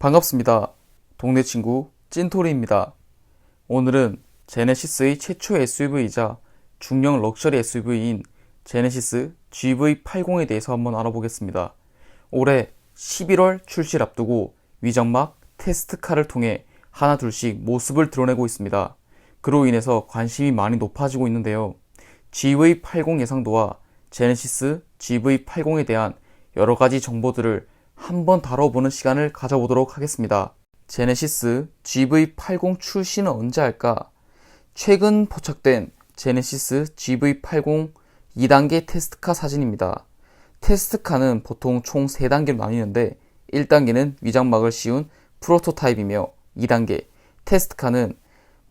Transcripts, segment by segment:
반갑습니다. 동네 친구 찐토리입니다. 오늘은 제네시스의 최초 SUV이자 중형 럭셔리 SUV인 제네시스 GV80에 대해서 한번 알아보겠습니다. 올해 11월 출시를 앞두고 위장막 테스트카를 통해 하나 둘씩 모습을 드러내고 있습니다. 그로 인해서 관심이 많이 높아지고 있는데요. GV80 예상도와 제네시스 GV80에 대한 여러 가지 정보들을 한번 다뤄보는 시간을 가져보도록 하겠습니다. 제네시스 GV80 출시는 언제 할까? 최근 포착된 제네시스 GV80 2단계 테스트카 사진입니다. 테스트카는 보통 총 3단계로 나뉘는데 1단계는 위장막을 씌운 프로토타입이며 2단계 테스트카는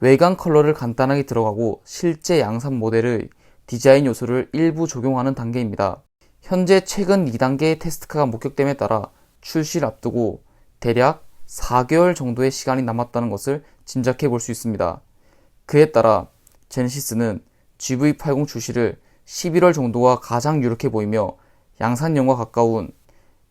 외관 컬러를 간단하게 들어가고 실제 양산 모델의 디자인 요소를 일부 적용하는 단계입니다. 현재 최근 2단계 테스트카가 목격됨에 따라 출시를 앞두고 대략 4개월 정도의 시간이 남았다는 것을 짐작해 볼 수 있습니다. 그에 따라 제네시스는 GV80 출시를 11월 정도가 가장 유력해 보이며 양산형과 가까운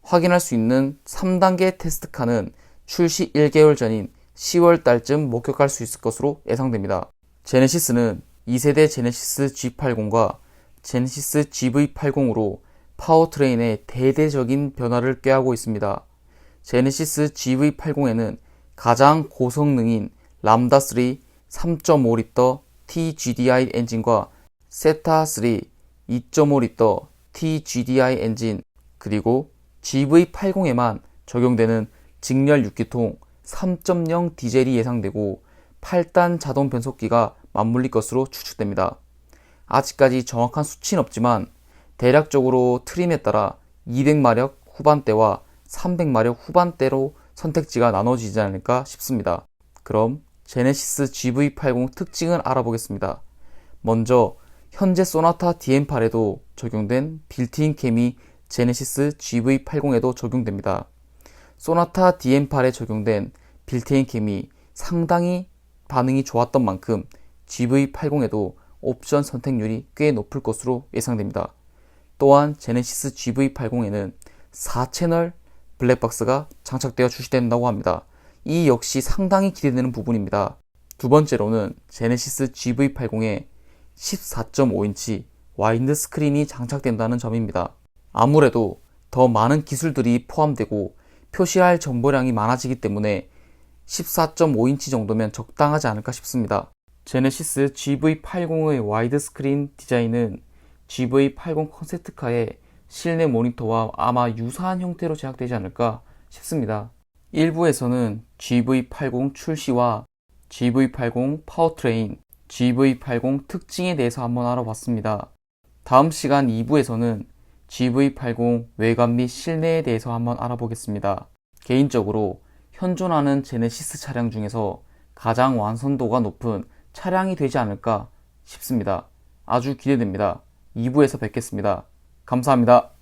확인할 수 있는 3단계 테스트카는 출시 1개월 전인 10월 달쯤 목격할 수 있을 것으로 예상됩니다. 제네시스는 2세대 제네시스 G80과 제네시스 GV80으로 파워트레인의 대대적인 변화를 꾀하고 있습니다. 제네시스 GV80에는 가장 고성능인 람다3 3.5L TGDI 엔진과 세타3 2.5L TGDI 엔진 그리고 GV80에만 적용되는 직렬 6기통 3.0 디젤이 예상되고 8단 자동 변속기가 맞물릴 것으로 추측됩니다. 아직까지 정확한 수치는 없지만 대략적으로 트림에 따라 200마력 후반대와 300마력 후반대로 선택지가 나눠지지 않을까 싶습니다. 그럼 제네시스 GV80 특징을 알아보겠습니다. 먼저 현재 소나타 DM8에도 적용된 빌트인 캠이 제네시스 GV80에도 적용됩니다. 소나타 DM8에 적용된 빌트인 캠이 상당히 반응이 좋았던 만큼 GV80에도 옵션 선택률이 꽤 높을 것으로 예상됩니다. 또한 제네시스 GV80에는 4채널 블랙박스가 장착되어 출시된다고 합니다. 이 역시 상당히 기대되는 부분입니다. 두 번째로는 제네시스 GV80에 14.5인치 와이드 스크린이 장착된다는 점입니다. 아무래도 더 많은 기술들이 포함되고 표시할 정보량이 많아지기 때문에 14.5인치 정도면 적당하지 않을까 싶습니다. 제네시스 GV80의 와이드 스크린 디자인은 GV80 컨셉트카의 실내 모니터와 아마 유사한 형태로 제작되지 않을까 싶습니다. 일부에서는 GV80 출시와 GV80 파워트레인, GV80 특징에 대해서 한번 알아봤습니다. 다음 시간 2부에서는 GV80 외관 및 실내에 대해서 한번 알아보겠습니다. 개인적으로 현존하는 제네시스 차량 중에서 가장 완성도가 높은 차량이 되지 않을까 싶습니다. 아주 기대됩니다. 2부에서 뵙겠습니다. 감사합니다.